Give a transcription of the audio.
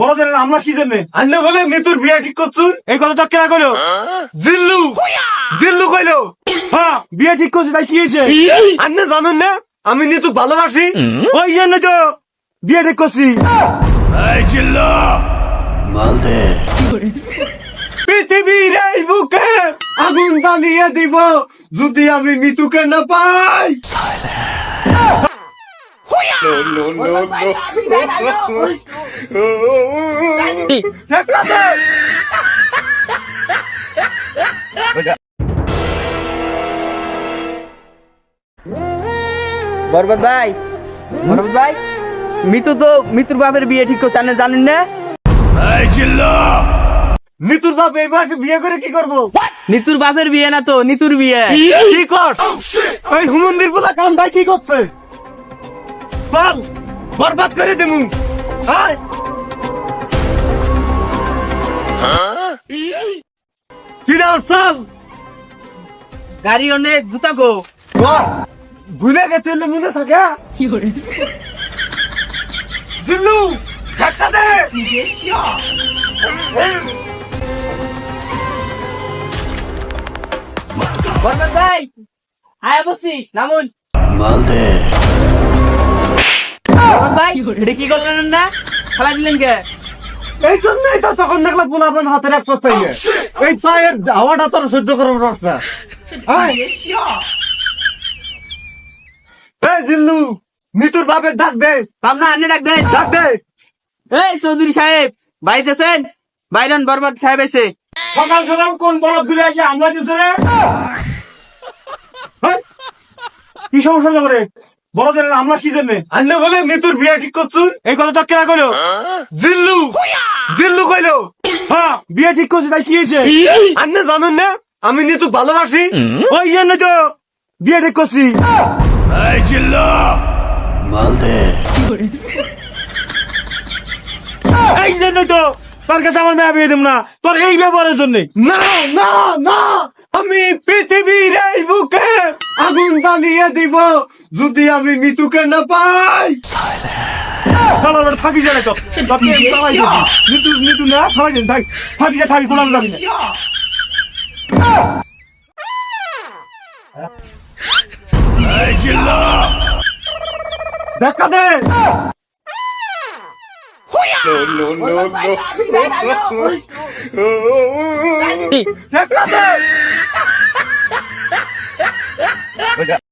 বড়দের আমরা কি জন্য আন্নে বলে নিতুর বিয়া ঠিক করছুন এই কথা তো কেনা কইলো? জিল্লু! জিল্লু কইলো। হ্যাঁ বিয়ে ঠিক করছে তাই কি হয়েছে? আন্নে জানুন না আমি নিতু ভালোবাসি। ওই জন্য তো বিয়ে ঠিক করছি। পৃথিবীর এই বুকে আগুন জ্বালিয়ে দিব যদি আমি মিতুকে না পাই। বরবাদ ভাই বরবাদ ভাই মিতু তো মিতুর বাপের বিয়ে ঠিক করছে জানেন না? নিতুর বাপ এই বয়সে বিয়ে করে কি করব? নিতুর বাপের বিয়ে না তো নিতুর বিয়ে। কি কর ওই হুমন্দির বলা ভাই কি করছে? চল বরবাদ করে দেবো। হায় কি দাও চল গাড়ি অনে জুতা গো। ভুলে গেছে মনে থাকে? জিল্লু ধাক্কা দে। বরবাদ ভাই আয়া বসি নামুন। বরবাদ ভাই এটা কি করলেন না? খেলা দিলেন কে? এই জন্যই তো তখন দেখলাম পোলাপন হাতের এক চাইলে এই পায়ের হাওয়াটা তোর সহ্য করার রস না। এই জিল্লু নিতুর বাপের ডাক দে। পাবনা আনে ডাক দেন ডাক দে। এই চৌধুরী সাহেব বাড়িতে আছেন বাইরন বরবাদ সাহেব এসে। সকাল সকাল কোন বলদ ঘুরে আসে আমরা দিছে হেই, কি সমস্যা করে বড়দের আমরা কি জন্য? আন্নে বলে নিতুর বিয়া ঠিক করছুন এই কথা তো কেনা কইলো? জিল্লু! জিল্লু কইলো! হ্যাঁ বিয়ে ঠিক করছে তাই কি হয়েছে? আন্নে জানুন না আমি নিতু ভালোবাসি। ওই জন্য তো বিয়ে ঠিক করছি। এই জন্য তো তোর কাছে আমার মেয়ে বিয়ে দেব না। তোর এই ব্যবহারের জন্য। না না না! আমি পৃথিবীর এই বুকে আগুন জ্বালিয়ে দিব যদি আমি মিতুকে না পাই। থাকি জানে তো না থাক থাকি থাকি কোনো যাবি দেখা দে। দেখা দে। Look at